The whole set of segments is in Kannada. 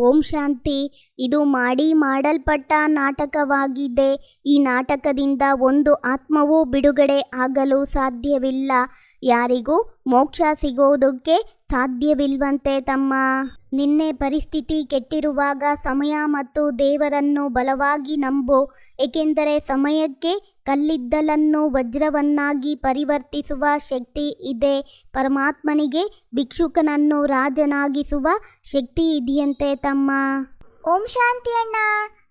ಓಂ ಶಾಂತಿ ಇದು ಮಾಡಿ ಮಾಡಲ್ಪಟ್ಟ ನಾಟಕವಾಗಿದೆ. ಈ ನಾಟಕದಿಂದ ಒಂದು ಆತ್ಮವೂ ಬಿಡುಗಡೆ ಆಗಲು ಸಾಧ್ಯವಿಲ್ಲ. ಯಾರಿಗೂ ಮೋಕ್ಷ ಸಿಗೋದಕ್ಕೆ ಸಾಧ್ಯವಿಲ್ವಂತೆ ತಮ್ಮ. ನಿನ್ನೆ ಪರಿಸ್ಥಿತಿ ಕೆಟ್ಟಿರುವಾಗ ಸಮಯ ಮತ್ತು ದೇವರನ್ನು ಬಲವಾಗಿ ನಂಬು. ಏಕೆಂದರೆ ಸಮಯಕ್ಕೆ ಕಲ್ಲಿದ್ದಲನ್ನು ವಜ್ರವನ್ನಾಗಿ ಪರಿವರ್ತಿಸುವ ಶಕ್ತಿ ಇದೆ. ಪರಮಾತ್ಮನಿಗೆ ಭಿಕ್ಷುಕನನ್ನು ರಾಜನಾಗಿಸುವ ಶಕ್ತಿ ಇದೆಯಂತೆ ತಮ್ಮ. ಓಂ ಶಾಂತಿ ಅಣ್ಣ.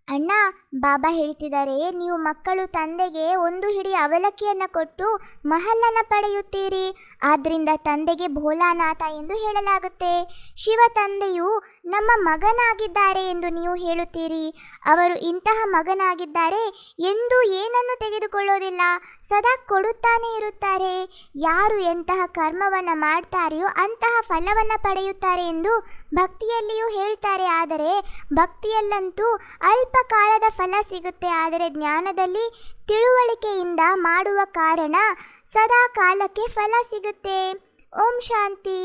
ಅಣ್ಣ, ಬಾಬಾ ಹೇಳ್ತಿದ್ದಾರೆ, ನೀವು ಮಕ್ಕಳು ತಂದೆಗೆ ಒಂದು ಹಿಡಿ ಅವಲಕ್ಕಿಯನ್ನು ಕೊಟ್ಟು ಮಹಲ್ಲನ್ನು ಪಡೆಯುತ್ತೀರಿ. ಆದ್ದರಿಂದ ತಂದೆಗೆ ಭೋಲಾನಾಥ ಎಂದು ಹೇಳಲಾಗುತ್ತೆ. ಶಿವ ತಂದೆಯು ನಮ್ಮ ಮಗನಾಗಿದ್ದಾರೆ ಎಂದು ನೀವು ಹೇಳುತ್ತೀರಿ. ಅವರು ಇಂತಹ ಮಗನಾಗಿದ್ದಾರೆ ಎಂದು ಏನನ್ನು ತೆಗೆದುಕೊಳ್ಳೋದಿಲ್ಲ. ಸದಾ ಕೊಡುತ್ತಾನೇ ಇರುತ್ತಾರೆ. ಯಾರು ಎಂತಹ ಕರ್ಮವನ್ನು ಮಾಡ್ತಾರೆಯೋ ಅಂತಹ ಫಲವನ್ನು ಪಡೆಯುತ್ತಾರೆ ಎಂದು ಭಕ್ತಿಯಲ್ಲಿಯೂ ಹೇಳ್ತಾರೆ. ಆದರೆ ಭಕ್ತಿಯಲ್ಲಂತೂ ಅಲ್ಪ ಕಾಲದ ಫಲ ಸಿಗುತ್ತೆ. ಆದರೆ ಜ್ಞಾನದಲ್ಲಿ ತಿಳುವಳಿಕೆಯಿಂದ ಮಾಡುವ ಕಾರಣ ಸದಾ ಕಾಲಕ್ಕೆ ಫಲ ಸಿಗುತ್ತೆ. ಓಂ ಶಾಂತಿ.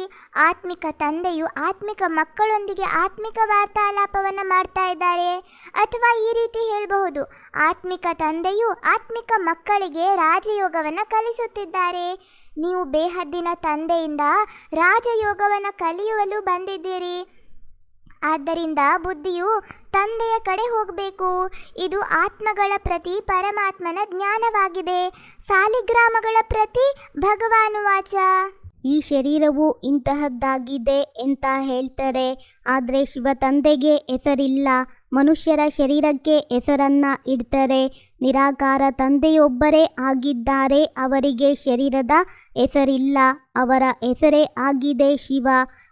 ಆತ್ಮಿಕ ತಂದೆಯು ಆತ್ಮಿಕ ಮಕ್ಕಳೊಂದಿಗೆ ಆತ್ಮಿಕ ವಾರ್ತಾಲಾಪವನ್ನು ಮಾಡ್ತಾ ಇದ್ದಾರೆ. ಅಥವಾ ಈ ರೀತಿ ಹೇಳಬಹುದು, ಆತ್ಮಿಕ ತಂದೆಯು ಆತ್ಮಿಕ ಮಕ್ಕಳಿಗೆ ರಾಜಯೋಗವನ್ನು ಕಲಿಸುತ್ತಿದ್ದಾರೆ. ನೀವು ಬೇಹದ್ದಿನ ತಂದೆಯಿಂದ ರಾಜಯೋಗವನ್ನು ಕಲಿಯುವಲು ಬಂದಿದ್ದೀರಿ. ಆದ್ದರಿಂದ ಬುದ್ಧಿಯು ತಂದೆಯ ಕಡೆ ಹೋಗಬೇಕು. ಇದು ಆತ್ಮಗಳ ಪ್ರತಿ ಪರಮಾತ್ಮನ ಜ್ಞಾನವಾಗಿದೆ. ಸಾಲಿಗ್ರಾಮಗಳ ಪ್ರತಿ ಭಗವಾನುವಾಚ. ಈ ಶರೀರವು ಇಂತಹದ್ದಾಗಿದೆ ಅಂತ ಹೇಳ್ತಾರೆ? ಆದರೆ ಶಿವ ತಂದೆಗೆ ಹೆಸರಿಲ್ಲ. ಮನುಷ್ಯರ ಶರೀರಕ್ಕೆ ಹೆಸರನ್ನ ಇಡ್ತಾರೆ. ನಿರಾಕಾರ ತಂದೆಯೊಬ್ಬರೇ ಆಗಿದ್ದಾರೆ. ಅವರಿಗೆ ಶರೀರದ ಹೆಸರಿಲ್ಲ. ಅವರ ಹೆಸರೇ ಆಗಿದೆ ಶಿವ.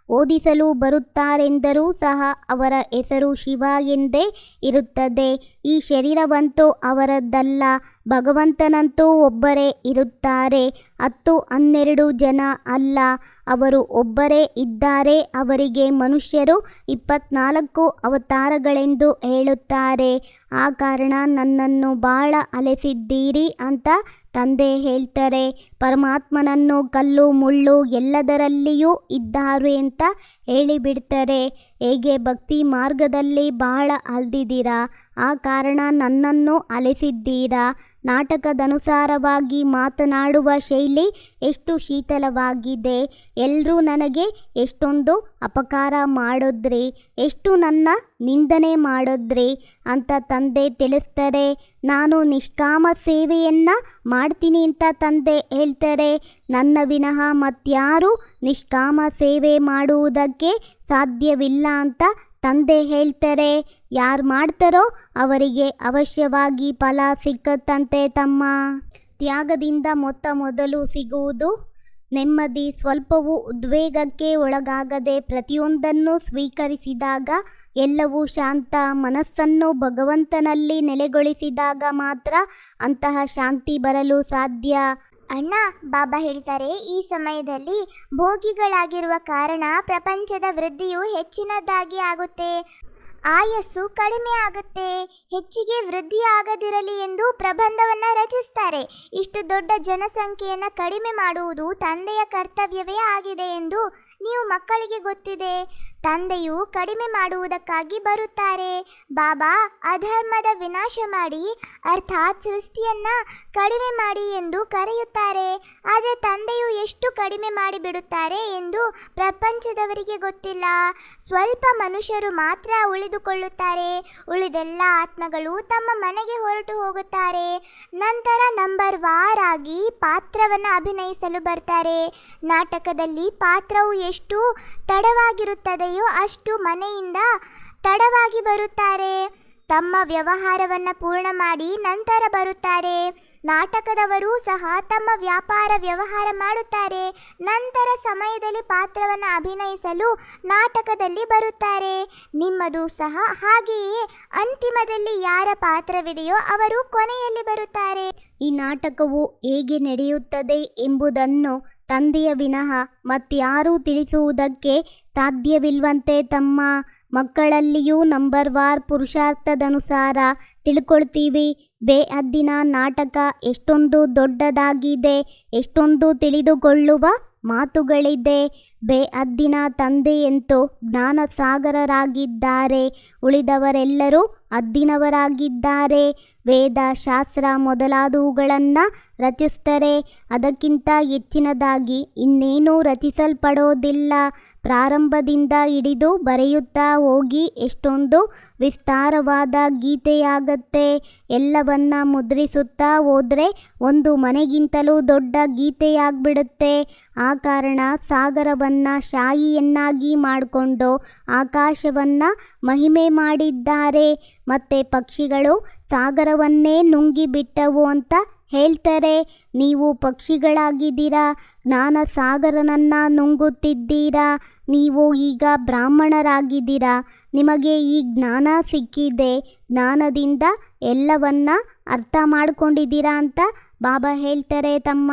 ಓದಿಸಲು ಬರುತ್ತಾರೆಂದರೂ ಸಹ ಅವರ ಹೆಸರು ಶಿವ ಎಂದೇ ಇರುತ್ತದೆ. ಈ ಶರೀರವಂತೂ ಅವರದ್ದಲ್ಲ. ಭಗವಂತನಂತೂ ಒಬ್ಬರೇ ಇರುತ್ತಾರೆ. ಹತ್ತು ಹನ್ನೆರಡು ಜನ ಅಲ್ಲ. ಅವರು ಒಬ್ಬರೇ ಇದ್ದಾರೆ. ಅವರಿಗೆ ಮನುಷ್ಯರು ಇಪ್ಪತ್ನಾಲ್ಕು ಅವತಾರಗಳೆಂದು ಹೇಳುತ್ತಾರೆ. ಆ ಕಾರಣ ನನ್ನನ್ನು ಬಹಳ ಅಲೆಸಿದ್ದೀರಿ ಅಂತ ತಂದೆ ಹೇಳ್ತಾರೆ. ಪರಮಾತ್ಮನನ್ನು ಕಲ್ಲು ಮುಳ್ಳು ಎಲ್ಲದರಲ್ಲಿಯೂ ಇದ್ದಾರೆ ಅಂತ ಹೇಳಿಬಿಡ್ತಾರೆ. ಹೇಗೆ ಭಕ್ತಿ ಮಾರ್ಗದಲ್ಲಿ ಬಹಳ ಅಲ್ದಿದ್ದೀರಾ? ಆ ಕಾರಣ ನನ್ನನ್ನು ಅಲೆಸಿದ್ದೀರಾ? ನಾಟಕದನುಸಾರವಾಗಿ ಮಾತನಾಡುವ ಶೈಲಿ ಎಷ್ಟು ಶೀತಲವಾಗಿದೆ? ಎಲ್ಲರೂ ನನಗೆ ಎಷ್ಟೊಂದು ಅಪಕಾರ ಮಾಡಿದ್ರಿ? ಎಷ್ಟು ನನ್ನ ನಿಂದನೆ ಮಾಡಿದ್ರಿ? ಅಂತ ತಂದೆ ತಿಳಿಸ್ತಾರೆ. ನಾನು ನಿಷ್ಕಾಮ ಸೇವೆಯನ್ನು ಮಾಡ್ತೀನಿ ಅಂತ ತಂದೆ ಹೇಳ್ತಾರೆ ನನ್ನ ವಿನಃ ಮತ್ಯಾರು ನಿಷ್ಕಾಮ ಸೇವೆ ಮಾಡುವುದಕ್ಕೆ ಸಾಧ್ಯವಿಲ್ಲ ಅಂತ ತಂದೆ ಹೇಳ್ತಾರೆ. ಯಾರು ಮಾಡ್ತಾರೋ ಅವರಿಗೆ ಅವಶ್ಯವಾಗಿ ಫಲ ಸಿಕ್ಕತ್ತಂತೆ ತಮ್ಮ ತ್ಯಾಗದಿಂದ ಮೊತ್ತ ಮೊದಲು ಸಿಗುವುದು. ನೆಮ್ಮದಿ ಸ್ವಲ್ಪವೂ ಉದ್ವೇಗಕ್ಕೆ ಒಳಗಾಗದೆ ಪ್ರತಿಯೊಂದನ್ನು ಸ್ವೀಕರಿಸಿದಾಗ ಎಲ್ಲವೂ ಶಾಂತ ಮನಸ್ಸನ್ನು ಭಗವಂತನಲ್ಲಿ ನೆಲೆಗೊಳಿಸಿದಾಗ ಮಾತ್ರ ಅಂತಹ ಶಾಂತಿ ಬರಲು ಸಾಧ್ಯ. ಅಣ್ಣ, ಬಾಬಾ ಹೇಳ್ತಾರೆ, ಈ ಸಮಯದಲ್ಲಿ ಭೋಗಿಗಳಾಗಿರುವ ಕಾರಣ ಪ್ರಪಂಚದ ವೃದ್ಧಿಯು ಹೆಚ್ಚಿನದಾಗಿ ಆಗುತ್ತೆ. ಆಯಸ್ಸು ಕಡಿಮೆ ಆಗುತ್ತೆ. ಹೆಚ್ಚಿಗೆ ವೃದ್ಧಿ ಆಗದಿರಲಿ ಎಂದು ಪ್ರಬಂಧವನ್ನು ರಚಿಸ್ತಾರೆ. ಇಷ್ಟು ದೊಡ್ಡ ಜನಸಂಖ್ಯೆಯನ್ನು ಕಡಿಮೆ ಮಾಡುವುದು ತಂದೆಯ ಕರ್ತವ್ಯವೇ ಆಗಿದೆ ಎಂದು ನೀವು ಮಕ್ಕಳಿಗೆ ಗೊತ್ತಿದೆ. ತಂದೆಯು ಕಡಿಮೆ ಮಾಡುವುದಕ್ಕಾಗಿ ಬರುತ್ತಾರೆ. ಬಾಬಾ ಅಧರ್ಮದ ವಿನಾಶ ಮಾಡಿ, ಅರ್ಥಾತ್ ಸೃಷ್ಟಿಯನ್ನ ಕಡಿಮೆ ಮಾಡಿ ಎಂದು ಕರೆಯುತ್ತಾರೆ. ಆದರೆ ತಂದೆಯು ಎಷ್ಟು ಕಡಿಮೆ ಮಾಡಿಬಿಡುತ್ತಾರೆ ಎಂದು ಪ್ರಪಂಚದವರಿಗೆ ಗೊತ್ತಿಲ್ಲ. ಸ್ವಲ್ಪ ಮನುಷ್ಯರು ಮಾತ್ರ ಉಳಿದುಕೊಳ್ಳುತ್ತಾರೆ. ಉಳಿದೆಲ್ಲ ಆತ್ಮಗಳು ತಮ್ಮ ಮನೆಗೆ ಹೊರಟು ಹೋಗುತ್ತಾರೆ. ನಂತರ ನಂಬರ್ ವಾರ್ ಆಗಿ ಪಾತ್ರವನ್ನು ಅಭಿನಯಿಸಲು ಬರ್ತಾರೆ. ನಾಟಕದಲ್ಲಿ ಪಾತ್ರವು ಎಷ್ಟು ತಡವಾಗಿರುತ್ತದೆಯೋ ಅಷ್ಟು ಮನೆಯಿಂದ ತಡವಾಗಿ ಬರುತ್ತಾರೆ. ತಮ್ಮ ವ್ಯವಹಾರವನ್ನು ಪೂರ್ಣ ಮಾಡಿ ನಂತರ ಬರುತ್ತಾರೆ. ನಾಟಕದವರು ಸಹ ತಮ್ಮ ವ್ಯಾಪಾರ ವ್ಯವಹಾರ ಮಾಡುತ್ತಾರೆ. ನಂತರ ಸಮಯದಲ್ಲಿ ಪಾತ್ರವನ್ನು ಅಭಿನಯಿಸಲು ನಾಟಕದಲ್ಲಿ ಬರುತ್ತಾರೆ. ನಿಮ್ಮದು ಸಹ ಹಾಗೆಯೇ ಅಂತಿಮದಲ್ಲಿ ಯಾರ ಪಾತ್ರವಿದೆಯೋ ಅವರು ಕೊನೆಯಲ್ಲಿ ಬರುತ್ತಾರೆ. ಈ ನಾಟಕವು ಹೇಗೆ ನಡೆಯುತ್ತದೆ ಎಂಬುದನ್ನು ತಂದೆಯ ವಿನಃ ಮತ್ಯಾರೂ ತಿಳಿಸುವುದಕ್ಕೆ ಸಾಧ್ಯವಿಲ್ವಂತೆ ತಮ್ಮ ಮಕ್ಕಳಲ್ಲಿಯೂ ನಂಬರ್ ವಾರ್ ಪುರುಷಾರ್ಥದನುಸಾರ ತಿಳ್ಕೊಳ್ತೀವಿ. ಬೇಹದ್ದಿನ ನಾಟಕ ಎಷ್ಟೊಂದು ದೊಡ್ಡದಾಗಿದೆ, ಎಷ್ಟೊಂದು ತಿಳಿದುಕೊಳ್ಳುವ ಮಾತುಗಳಿದೆ. ಬೇಅದ್ದಿನ ತಂದೆಯಂತೂ ಜ್ಞಾನಸಾಗರರಾಗಿದ್ದಾರೆ. ಉಳಿದವರೆಲ್ಲರೂ ಅದ್ದಿನವರಾಗಿದ್ದಾರೆ. ವೇದ, ಶಾಸ್ತ್ರ ಮೊದಲಾದವುಗಳನ್ನು ರಚಿಸ್ತಾರೆ. ಅದಕ್ಕಿಂತ ಹೆಚ್ಚಿನದಾಗಿ ಇನ್ನೇನೂ ರಚಿಸಲ್ಪಡೋದಿಲ್ಲ. ಪ್ರಾರಂಭದಿಂದ ಹಿಡಿದು ಬರೆಯುತ್ತಾ ಹೋಗಿ ಎಷ್ಟೊಂದು ವಿಸ್ತಾರವಾದ ಗೀತೆಯಾಗತ್ತೆ. ಎಲ್ಲವನ್ನ ಮುದ್ರಿಸುತ್ತಾ ಹೋದರೆ ಒಂದು ಮನೆಗಿಂತಲೂ ದೊಡ್ಡ ಗೀತೆಯಾಗ್ಬಿಡುತ್ತೆ. ಆ ಕಾರಣ ಸಾಗರವನ್ನು ಶಾಯಿಯನ್ನಾಗಿ ಮಾಡಿಕೊಂಡು ಆಕಾಶವನ್ನು ಮಹಿಮೆ ಮಾಡಿದ್ದಾರೆ. ಮತ್ತು ಪಕ್ಷಿಗಳು ಸಾಗರವನ್ನೇ ನುಂಗಿಬಿಟ್ಟವು ಅಂತ ಹೇಳ್ತಾರೆ. ನೀವು ಪಕ್ಷಿಗಳಾಗಿದ್ದೀರಾ? ಜ್ಞಾನ ಸಾಗರನನ್ನು ನುಂಗುತ್ತಿದ್ದೀರಾ? ನೀವು ಈಗ ಬ್ರಾಹ್ಮಣರಾಗಿದ್ದೀರಾ? ನಿಮಗೆ ಈ ಜ್ಞಾನ ಸಿಕ್ಕಿದೆ. ಜ್ಞಾನದಿಂದ ಎಲ್ಲವನ್ನ ಅರ್ಥ ಮಾಡ್ಕೊಂಡಿದ್ದೀರಾ ಅಂತ ಬಾಬಾ ಹೇಳ್ತಾರೆ ತಮ್ಮ.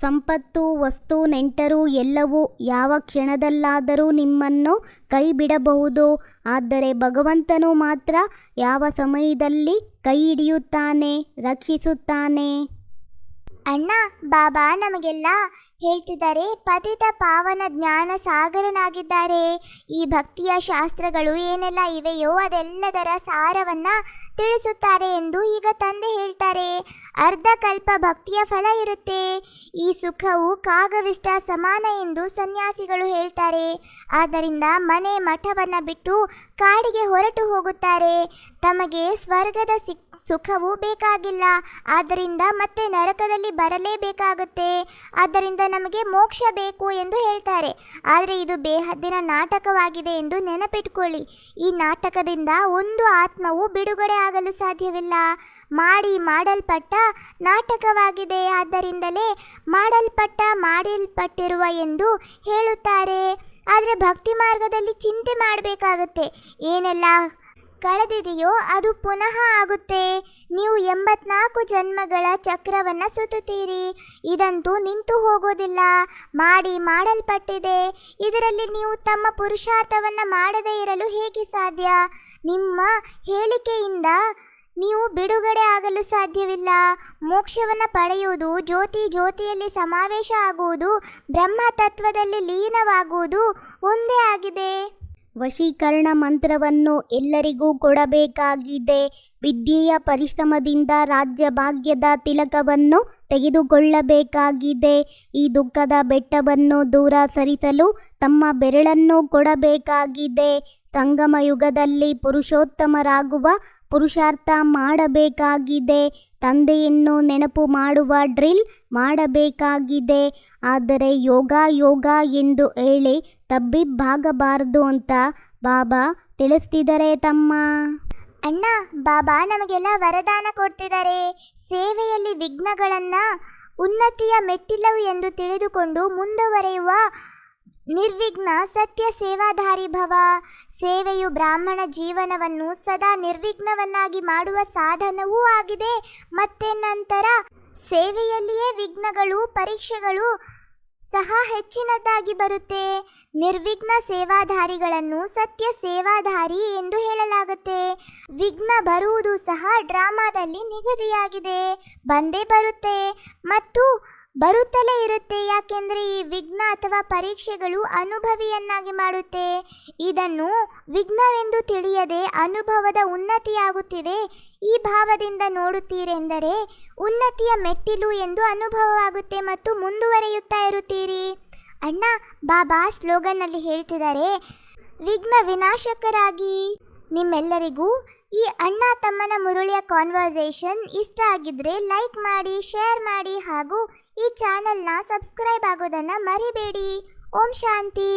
ಸಂಪತ್ತು, ವಸ್ತು, ನೆಂಟರು ಎಲ್ಲವೂ ಯಾವ ಕ್ಷಣದಲ್ಲಾದರೂ ನಿಮ್ಮನ್ನು ಕೈ ಬಿಡಬಹುದು ಆದರೆ ಭಗವಂತನು ಮಾತ್ರ ಯಾವ ಸಮಯದಲ್ಲಿ ಕೈ ಹಿಡಿಯುತ್ತಾನೆ ರಕ್ಷಿಸುತ್ತಾನೆ? ಅಣ್ಣ, ಬಾಬಾ ನಮಗೆಲ್ಲ ಹೇಳ್ತಿದ್ದಾರೆ. ಪತಿತ ಪಾವನ ಜ್ಞಾನ ಸಾಗರನಾಗಿದ್ದಾರೆ. ಈ ಭಕ್ತಿಯ ಶಾಸ್ತ್ರಗಳು ಏನೆಲ್ಲ ಇವೆಯೋ ಅದೆಲ್ಲದರ ಸಾರವನ್ನ ತಿಳಿಸುತ್ತಾರೆ ಎಂದು ಈಗ ತಂದೆ ಹೇಳ್ತಾರೆ. ಅರ್ಧ ಕಲ್ಪ ಭಕ್ತಿಯ ಫಲ ಇರುತ್ತೆ. ಈ ಸುಖವು ಕಾಗವಿಷ್ಟ ಸಮಾನ ಎಂದು ಸನ್ಯಾಸಿಗಳು ಹೇಳ್ತಾರೆ. ಆದ್ದರಿಂದ ಮನೆ ಮಠವನ್ನ ಬಿಟ್ಟು ಕಾಡಿಗೆ ಹೊರಟು ಹೋಗುತ್ತಾರೆ. ತಮಗೆ ಸ್ವರ್ಗದ ಸಿಕ್ ಸುಖವು ಬೇಕಾಗಿಲ್ಲ. ಆದ್ದರಿಂದ ಮತ್ತೆ ನರಕದಲ್ಲಿ ಬರಲೇಬೇಕಾಗುತ್ತೆ. ಆದ್ದರಿಂದ ನಮಗೆ ಮೋಕ್ಷ ಬೇಕು ಎಂದು ಹೇಳ್ತಾರೆ. ಆದರೆ ಇದು ಬೇಹದ್ದಿನ ನಾಟಕವಾಗಿದೆ ಎಂದು ನೆನಪಿಟ್ಕೊಳ್ಳಿ. ಈ ನಾಟಕದಿಂದ ಒಂದು ಆತ್ಮವು ಬಿಡುಗಡೆ ಆಗಲು ಸಾಧ್ಯವಿಲ್ಲ. ಮಾಡಿ ಮಾಡಲ್ಪಟ್ಟ ನಾಟಕವಾಗಿದೆ. ಆದ್ದರಿಂದಲೇ ಮಾಡಲ್ಪಟ್ಟ ಮಾಡಲ್ಪಟ್ಟಿರುವ ಎಂದು ಹೇಳುತ್ತಾರೆ. ಆದರೆ ಭಕ್ತಿ ಮಾರ್ಗದಲ್ಲಿ ಚಿಂತೆ ಮಾಡಬೇಕಾಗುತ್ತೆ. ಏನೆಲ್ಲ ಕಳೆದಿದೆಯೋ ಅದು ಪುನಃ ಆಗುತ್ತೆ. ನೀವು ಎಂಬತ್ನಾಲ್ಕು ಜನ್ಮಗಳ ಚಕ್ರವನ್ನು ಸುತ್ತುತ್ತೀರಿ. ಇದಂತೂ ನಿಂತು ಹೋಗೋದಿಲ್ಲ. ಮಾಡಿ ಮಾಡಲ್ಪಟ್ಟಿದೆ. ಇದರಲ್ಲಿ ನೀವು ತಮ್ಮ ಪುರುಷಾರ್ಥವನ್ನು ಮಾಡದೇ ಇರಲು ಹೇಗೆ ಸಾಧ್ಯ? ನಿಮ್ಮ ಹೇಳಿಕೆಯಿಂದ ನೀವು ಬಿಡುಗಡೆ ಆಗಲು ಸಾಧ್ಯವಿಲ್ಲ. ಮೋಕ್ಷವನ್ನು ಪಡೆಯುವುದು, ಜ್ಯೋತಿ ಜ್ಯೋತಿಯಲ್ಲಿ ಸಮಾವೇಶ ಆಗುವುದು, ಬ್ರಹ್ಮ ತತ್ವದಲ್ಲಿ ಲೀನವಾಗುವುದು ಒಂದೇ ಆಗಿದೆ. ವಶೀಕರಣ ಮಂತ್ರವನ್ನು ಎಲ್ಲರಿಗೂ ಕೊಡಬೇಕಾಗಿದೆ. ವಿದ್ಯೆಯ ಪರಿಶ್ರಮದಿಂದ ರಾಜ್ಯ ಭಾಗ್ಯದ ತಿಲಕವನ್ನು ತೆಗೆದುಕೊಳ್ಳಬೇಕಾಗಿದೆ. ಈ ದುಃಖದ ಬೆಟ್ಟವನ್ನು ದೂರ ಸರಿಸಲು ತಮ್ಮ ಬೆರಳನ್ನು ಕೊಡಬೇಕಾಗಿದೆ. ಸಂಗಮ ಯುಗದಲ್ಲಿ ಪುರುಷೋತ್ತಮರಾಗುವ ಪುರುಷಾರ್ಥ ಮಾಡಬೇಕಾಗಿದೆ. ತಂದೆಯನ್ನು ನೆನಪು ಮಾಡುವ ಡ್ರಿಲ್ ಮಾಡಬೇಕಾಗಿದೆ. ಆದರೆ ಯೋಗ ಯೋಗ ಎಂದು ಹೇಳಿ ತಬ್ಬಿಬ್ಬಾಗಬಾರದು ಅಂತ ಬಾಬಾ ತಿಳಿಸ್ತಿದ್ದಾರೆ ತಮ್ಮ. ಅಣ್ಣ, ಬಾಬಾ ನಮಗೆಲ್ಲ ವರದಾನ ಕೊಡ್ತಿದ್ದಾರೆ. ಸೇವೆಯಲ್ಲಿ ವಿಘ್ನಗಳನ್ನು ಉನ್ನತಿಯ ಮೆಟ್ಟಿಲವು ಎಂದು ತಿಳಿದುಕೊಂಡು ಮುಂದುವರೆಯುವ ನಿರ್ವಿಘ್ನ ಸತ್ಯ ಸೇವಾಧಾರಿ ಭವ. ಸೇವೆಯು ಬ್ರಾಹ್ಮಣ ಜೀವನವನ್ನು ಸದಾ ನಿರ್ವಿಘ್ನವನ್ನಾಗಿ ಮಾಡುವ ಸಾಧನವೂ ಆಗಿದೆ. ಮತ್ತೆ ನಂತರ ಸೇವೆಯಲ್ಲಿಯೇ ವಿಘ್ನಗಳು, ಪರೀಕ್ಷೆಗಳು ಸಹ ಹೆಚ್ಚಿನದಾಗಿ ಬರುತ್ತೆ. ನಿರ್ವಿಘ್ನ ಸೇವಾಧಾರಿಗಳನ್ನು ಸತ್ಯ ಸೇವಾಧಾರಿ ಎಂದು ಹೇಳಲಾಗುತ್ತೆ. ವಿಘ್ನ ಬರುವುದು ಸಹ ಡ್ರಾಮಾದಲ್ಲಿ ನಿಗದಿಯಾಗಿದೆ. ಬಂದೇ ಬರುತ್ತೆ. ಮತ್ತು ಬರುತ್ತಲೇ ಇರುತ್ತೆ. ಯಾಕೆಂದರೆ ಈ ವಿಘ್ನ ಅಥವಾ ಪರೀಕ್ಷೆಗಳು ಅನುಭವಿಯನ್ನಾಗಿ ಮಾಡುತ್ತೆ. ಇದನ್ನು ವಿಘ್ನವೆಂದು ತಿಳಿಯದೆ ಅನುಭವದ ಉನ್ನತಿಯಾಗುತ್ತಿದೆ. ಈ ಭಾವದಿಂದ ನೋಡುತ್ತೀರೆಂದರೆ ಉನ್ನತಿಯ ಮೆಟ್ಟಿಲು ಎಂದು ಅನುಭವವಾಗುತ್ತೆ ಮತ್ತು ಮುಂದುವರೆಯುತ್ತಾ ಇರುತ್ತೀರಿ. ಅಣ್ಣ, ಬಾಬಾ ಸ್ಲೋಗನ್ನಲ್ಲಿ ಹೇಳ್ತಿದ್ದಾರೆ, ವಿಘ್ನ ವಿನಾಶಕರಾಗಿ. ನಿಮ್ಮೆಲ್ಲರಿಗೂ ಈ ಅಣ್ಣ ತಮ್ಮನ ಮುರುಳಿಯ ಕಾನ್ವರ್ಸೇಷನ್ ಇಷ್ಟ ಆಗಿದ್ರೆ ಲೈಕ್ ಮಾಡಿ ಶೇರ್ ಮಾಡಿ ಹಾಗೂ ಈ ಚಾನಲ್ನ ಸಬ್ಸ್ಕ್ರೈಬ್ ಆಗೋದನ್ನು ಮರಿಬೇಡಿ. ಓಂ ಶಾಂತಿ.